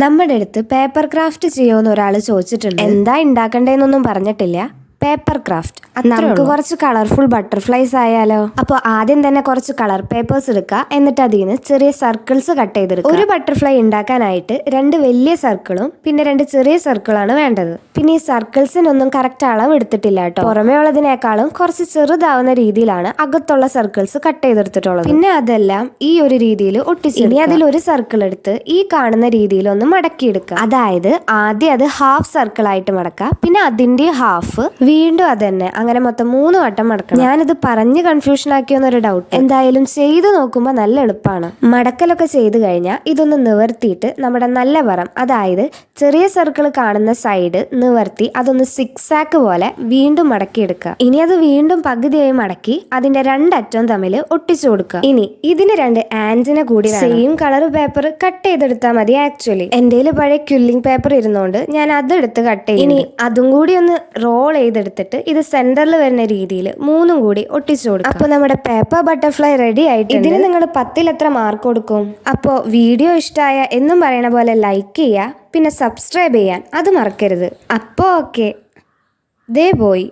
നമ്മുടെ അടുത്ത് paper craft ചെയ്യുമെന്ന് ഒരാൾ ചോദിച്ചിട്ടുണ്ട്. എന്താ ഉണ്ടാക്കണ്ടേന്നൊന്നും പറഞ്ഞിട്ടില്ല. പേപ്പർ ക്രാഫ്റ്റ് നമുക്ക് കുറച്ച് കളർഫുൾ ബട്ടർഫ്ലൈസ് ആയാലോ? അപ്പോൾ ആദ്യം തന്നെ കുറച്ച് കളർ പേപ്പേഴ്സ് എടുക്കുക. എന്നിട്ട് അതിൽ നിന്ന് ചെറിയ സർക്കിൾസ് കട്ട് ചെയ്തെടുക്കുക. ഒരു ബട്ടർഫ്ലൈ ഉണ്ടാക്കാനായിട്ട് രണ്ട് വലിയ സർക്കിളും പിന്നെ രണ്ട് ചെറിയ സർക്കിളാണ് വേണ്ടത്. പിന്നെ ഈ സർക്കിൾസിനൊന്നും കറക്റ്റ് അളവ് എടുത്തിട്ടില്ല കേട്ടോ. പുറമേ ഉള്ളതിനേക്കാളും കുറച്ച് ചെറുതാവുന്ന രീതിയിലാണ് അകത്തുള്ള സർക്കിൾസ് കട്ട് ചെയ്തെടുത്തിട്ടുള്ളത്. പിന്നെ അതെല്ലാം ഈ ഒരു രീതിയിൽ ഒട്ടിച്ച് ഇനി അതിൽ ഒരു സർക്കിൾ എടുത്ത് ഈ കാണുന്ന രീതിയിൽ ഒന്ന് മടക്കിയെടുക്കുക. അതായത് ആദ്യം അത് ഹാഫ് സർക്കിൾ ആയിട്ട് മടക്കുക. പിന്നെ അതിന്റെ ഹാഫ് വീണ്ടും അത് തന്നെ അങ്ങനെ മൊത്തം മൂന്ന് വട്ടം മടക്കണം. ഞാനിത് പറഞ്ഞ് കൺഫ്യൂഷൻ ആക്കിയെന്നൊരു ഡൗട്ട് എന്തായാലും ചെയ്തു നോക്കുമ്പോൾ നല്ല എളുപ്പമാണ് മടക്കലൊക്കെ ചെയ്തു കഴിഞ്ഞാൽ ഇതൊന്ന് നിവർത്തിയിട്ട് നമ്മുടെ നല്ല വറം അതായത് ചെറിയ സർക്കിൾ കാണുന്ന സൈഡ് നിവർത്തി അതൊന്ന് സിക്സ് ആക്ക് പോലെ വീണ്ടും മടക്കിയെടുക്കുക. ഇനി അത് വീണ്ടും പകുതിയായി മടക്കി അതിന്റെ രണ്ടറ്റവും തമ്മിൽ ഒട്ടിച്ചു കൊടുക്കുക. ഇനി ഇതിന് രണ്ട് ആൻസിനെ കൂടി സെയിം കളർ പേപ്പർ കട്ട് ചെയ്തെടുത്താൽ മതി ആക്ച്വലി എന്റെ പഴയ ക്യുല്ലിംഗ് പേപ്പർ ഇരുന്നോണ്ട് ഞാൻ അതെടുത്ത് കട്ട് ചെയ്യും ഇനി അതും കൂടി ഒന്ന് റോൾ ചെയ്തെടുത്തിട്ട് ഇത് സെന്ററിൽ വരുന്ന രീതിയിൽ മൂന്നും കൂടി ഒട്ടിച്ചു കൊടുക്കും. അപ്പോൾ നമ്മുടെ പേപ്പർ ബട്ടർഫ്ലൈ റെഡി ആയിട്ട് ഇതിന് നിങ്ങൾ പത്തിൽ എത്ര മാർക്ക് കൊടുക്കും? അപ്പോൾ വീഡിയോ ഇഷ്ടമായ എന്നും പറയണ പോലെ ലൈക്ക് ചെയ്യുക പിന്നെ സബ്സ്ക്രൈബ് ചെയ്യാൻ അത് മറക്കരുത്. അപ്പോൾ ഓക്കെ ദേ പോയി.